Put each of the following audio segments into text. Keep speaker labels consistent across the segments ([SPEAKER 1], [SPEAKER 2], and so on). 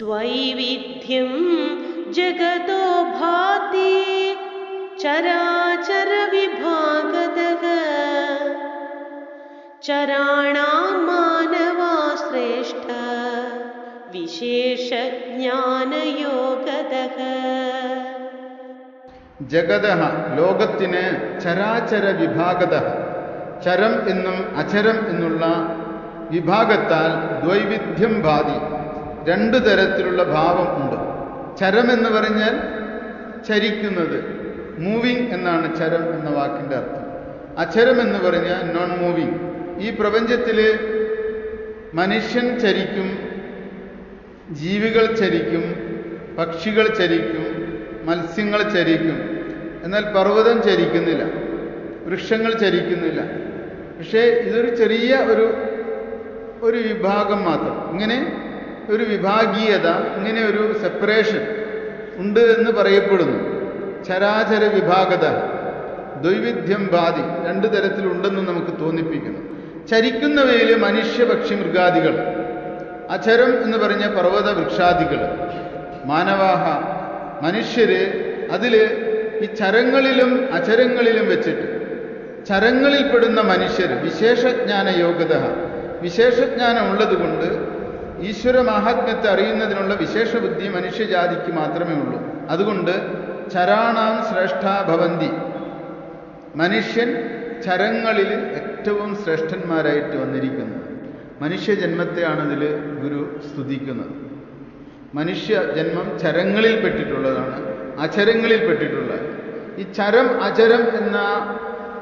[SPEAKER 1] द्वैविध्यं जगतो भाति चराचरविभागतः चराणां मानवा श्रेष्ठ विशेषज्ञानयोगतः
[SPEAKER 2] ജഗത ലോകത്തിന് ചരാചര വിഭാഗത ചരം എന്നും അചരം എന്നുള്ള വിഭാഗത്താൽ ദ്വൈവിധ്യം ബാധി രണ്ടു തരത്തിലുള്ള ഭാവം ഉണ്ട്. ചരം എന്ന് പറഞ്ഞാൽ ചരിക്കുന്നത്. മൂവിങ് എന്നാണ് ചരം എന്ന വാക്കിന്റെ അർത്ഥം. അചരം എന്ന് പറഞ്ഞാൽ നോൺ മൂവിങ് ഈ പ്രപഞ്ചത്തിൽ മനുഷ്യൻ ചരിക്കും ജീവികൾ ചരിക്കും പക്ഷികൾ ചരിക്കും മത്സ്യങ്ങൾ ചരിക്കും. എന്നാൽ പർവതം ചരിക്കുന്നില്ല. വൃക്ഷങ്ങൾ ചരിക്കുന്നില്ല. പക്ഷേ ഇതൊരു ചെറിയ ഒരു ഒരു വിഭാഗം മാത്രം. ഇങ്ങനെ ഒരു വിഭാഗീയത ഇങ്ങനെ ഒരു സെപ്പറേഷൻ ഉണ്ട് എന്ന് പറയപ്പെടുന്നു. ചരാചര വിഭാഗത ദ്വൈവിധ്യം ബാധി രണ്ട് തരത്തിലുണ്ടെന്ന് നമുക്ക് തോന്നിപ്പിക്കുന്നു. ചരിക്കുന്നവയിൽ മനുഷ്യപക്ഷി മൃഗാദികൾ അചരം എന്ന് പറഞ്ഞ പർവത വൃക്ഷാദികൾ മാനവാഹ മനുഷ്യര് അതിൽ ഈ ചരങ്ങളിലും അചരങ്ങളിലും വെച്ചിട്ട് ചരങ്ങളിൽപ്പെടുന്ന മനുഷ്യർ വിശേഷജ്ഞാന യോഗ്യത വിശേഷജ്ഞാനം ഉള്ളതുകൊണ്ട് ഈശ്വര മാഹാത്മ്യത്തെ അറിയുന്നതിനുള്ള വിശേഷ ബുദ്ധി മനുഷ്യജാതിക്ക് മാത്രമേ ഉള്ളൂ. അതുകൊണ്ട് ചരാണാം ശ്രേഷ്ഠാ ഭവന്തി. മനുഷ്യൻ ചരങ്ങളിൽ ഏറ്റവും ശ്രേഷ്ഠന്മാരായിട്ട് വന്നിരിക്കുന്നു. മനുഷ്യജന്മത്തെയാണ് ഇതിൽ ഗുരു സ്തുതിക്കുന്നത്. മനുഷ്യ ജന്മം ചരങ്ങളിൽ പെട്ടിട്ടുള്ളതാണ് അചരങ്ങളിൽ പെട്ടിട്ടുള്ള ഈ ചരം അചരം എന്ന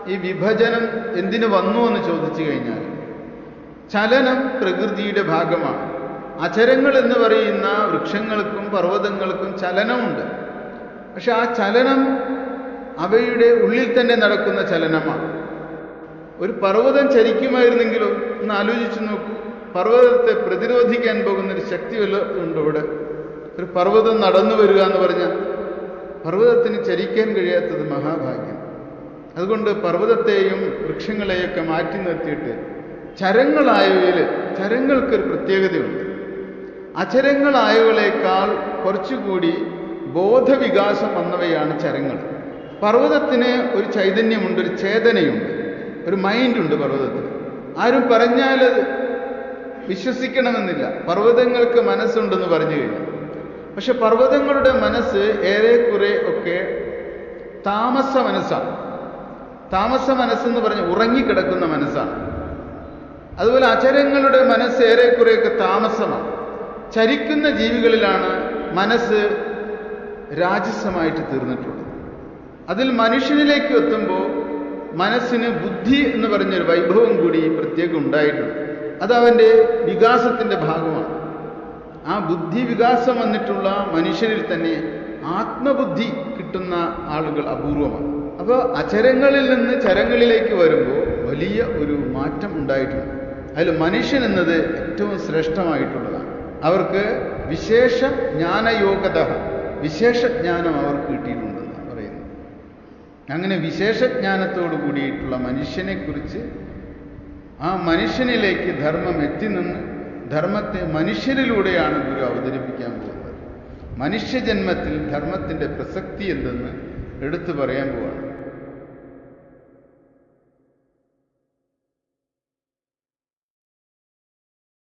[SPEAKER 2] ഈ വിഭജനം എന്തിനു വന്നു എന്ന് ചോദിച്ചു കഴിഞ്ഞാൽ ചലനം പ്രകൃതിയുടെ ഭാഗമാണ്. അചരങ്ങൾ എന്ന് പറയുന്ന വൃക്ഷങ്ങൾക്കും പർവതങ്ങൾക്കും ചലനമുണ്ട്. പക്ഷെ ആ ചലനം അവയുടെ ഉള്ളിൽ തന്നെ നടക്കുന്ന ചലനമാണ്. ഒരു പർവതം ചരിക്കുമായിരുന്നെങ്കിലോ? ഒന്ന് ആലോചിച്ചു നോക്കൂ. പർവതത്തെ പ്രതിരോധിക്കാൻ പോകുന്ന ഒരു ശക്തി വല്ല ഉണ്ട് ഇവിടെ? ഒരു പർവതം നടന്നു വരിക എന്ന് പറഞ്ഞാൽ പർവതത്തിന് ചരിക്കാൻ കഴിയാത്തത് മഹാഭാഗ്യം. അതുകൊണ്ട് പർവതത്തെയും വൃക്ഷങ്ങളെയൊക്കെ മാറ്റി നിർത്തിയിട്ട് ചരങ്ങളായവയിൽ ചരങ്ങൾക്കൊരു പ്രത്യേകതയുണ്ട്. അചരങ്ങളായവളേക്കാൾ കുറച്ചുകൂടി ബോധവികാസം വന്നവയാണ് ചരങ്ങൾ. പർവതത്തിന് ഒരു ചൈതന്യമുണ്ട് ഒരു ചേതനയുണ്ട് ഒരു മൈൻഡുണ്ട് പർവതത്തിന് ആരും പറഞ്ഞാൽ വിശ്വസിക്കണമെന്നില്ല. പർവതങ്ങൾക്ക് മനസ്സുണ്ടെന്ന് പറഞ്ഞു കഴിഞ്ഞു. പക്ഷെ പർവതങ്ങളുടെ മനസ്സ് ഏറെക്കുറെ ഒക്കെ താമസ മനസ്സാണ്. താമസ മനസ്സെന്ന് പറഞ്ഞ് ഉറങ്ങിക്കിടക്കുന്ന മനസ്സാണ്. അതുപോലെ അചരങ്ങളുടെ മനസ്സ് ഏറെക്കുറെയൊക്കെ താമസമാണ്. ചരിക്കുന്ന ജീവികളിലാണ് മനസ്സ് രാജസമായിട്ട് തീർന്നിട്ടുള്ളത്. അതിൽ മനുഷ്യനിലേക്ക് എത്തുമ്പോൾ മനസ്സിന് ബുദ്ധി എന്ന് പറഞ്ഞൊരു വൈഭവം കൂടി പ്രത്യേകം ഉണ്ടായിട്ടുണ്ട്. അത് അവന്റെ വികാസത്തിന്റെ ഭാഗമാണ്. ആ ബുദ്ധി വികാസം വന്നിട്ടുള്ള മനുഷ്യരിൽ തന്നെ ആത്മബുദ്ധി കിട്ടുന്ന ആളുകൾ അപൂർവമാണ്. അപ്പോൾ അചരങ്ങളിൽ നിന്ന് ചരങ്ങളിലേക്ക് വരുമ്പോൾ വലിയ ഒരു മാറ്റം ഉണ്ടായിട്ടുണ്ട്. അതിൽ മനുഷ്യൻ എന്നത് ഏറ്റവും ശ്രേഷ്ഠമായിട്ടുള്ളതാണ്. അവർക്ക് വിശേഷ ജ്ഞാനയോഗ്യത വിശേഷ ജ്ഞാനം അവർക്ക് കിട്ടിയിട്ടുണ്ടെന്ന് പറയുന്നു. അങ്ങനെ വിശേഷജ്ഞാനത്തോട് കൂടിയിട്ടുള്ള മനുഷ്യനെക്കുറിച്ച് ആ മനുഷ്യനിലേക്ക് ധർമ്മം എത്തി നിന്ന് ധർമ്മത്തെ മനുഷ്യരിലൂടെയാണ് ഗുരു അവതരിപ്പിക്കാൻ പോകുന്നത്. മനുഷ്യജന്മത്തിൽ ധർമ്മത്തിന്റെ പ്രസക്തി എന്തെന്ന് എടുത്തു പറയാൻ പോവാണ്.